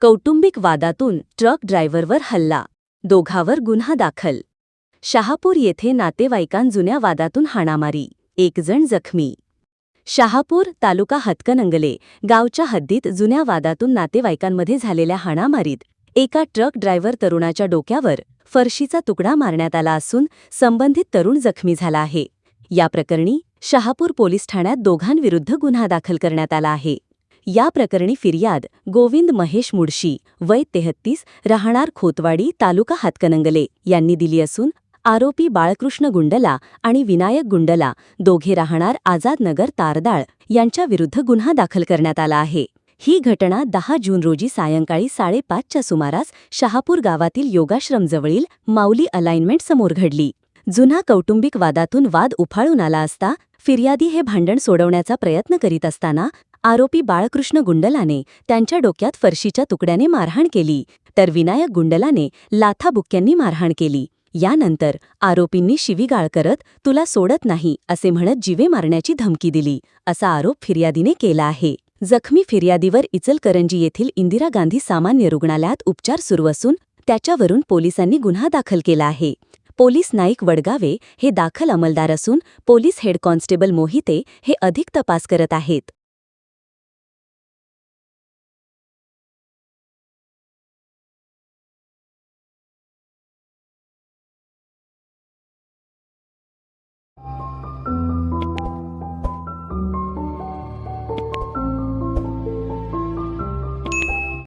कौटुंबिक वादातून ट्रक ड्रायव्हरवर हल्ला. दोघावर गुन्हा दाखल. शहापूर येथे नातेवाईकां जुन्या वादातून हाणामारी. एक जण जखमी. शहापूर तालुका हतकनंगले गावच्या हद्दीत जुन्या वादातून नातेवाईकांमध्ये झालेल्या हाणामारीत एका ट्रक ड्रायव्हर तरुणाच्या डोक्यावर फरशीचा तुकडा मारण्यात आला असून संबंधित तरुण जखमी झाला आहे. या प्रकरणी शहापूर पोलीस ठाण्यात दोघांविरुद्ध गुन्हा दाखल करण्यात आला आहे. या प्रकरणी फिर्याद गोविंद महेश मुडशी वय तेहत्तीस राहणार खोतवाडी तालुका हातकणंगले यांनी दिली असून आरोपी बाळकृष्ण गुंडला आणि विनायक गुंडला दोघे राहणार आझादनगर तारदाळ यांच्याविरुद्ध गुन्हा दाखल करण्यात आला आहे. ही घटना दहा जून रोजी सायंकाळी साडेपाचच्या सुमारास शहापूर गावातील योगाश्रमजवळील माऊली अलाइनमेंट समोर घडली. जुना कौटुंबिक वादातून वाद उफाळून आला असता फिर्यादी हे भांडण सोडवण्याचा प्रयत्न करीत असताना आरोपी बाळकृष्ण गुंडलाने त्यांच्या डोक्यात फरशीच्या तुकड्याने मारहाण केली तर विनायक गुंडलाने लाथाबुक्क्यांनी मारहाण केली. यानंतर आरोपींनी शिवीगाळ करत तुला सोडत नाही असे म्हणत जीवे मारण्याची धमकी दिली असा आरोप फिर्यादीने केला आहे. जखमी फिर्यादीवर इचलकरंजी येथील इंदिरा गांधी सामान्य रुग्णालयात उपचार सुरू असून त्याच्यावरून पोलिसांनी गुन्हा दाखल केला आहे. पोलीस नाईक वडगावे हे दाखल अंमलदार असून पोलीस हेड कॉन्स्टेबल मोहिते हे अधिक तपास करत आहेत.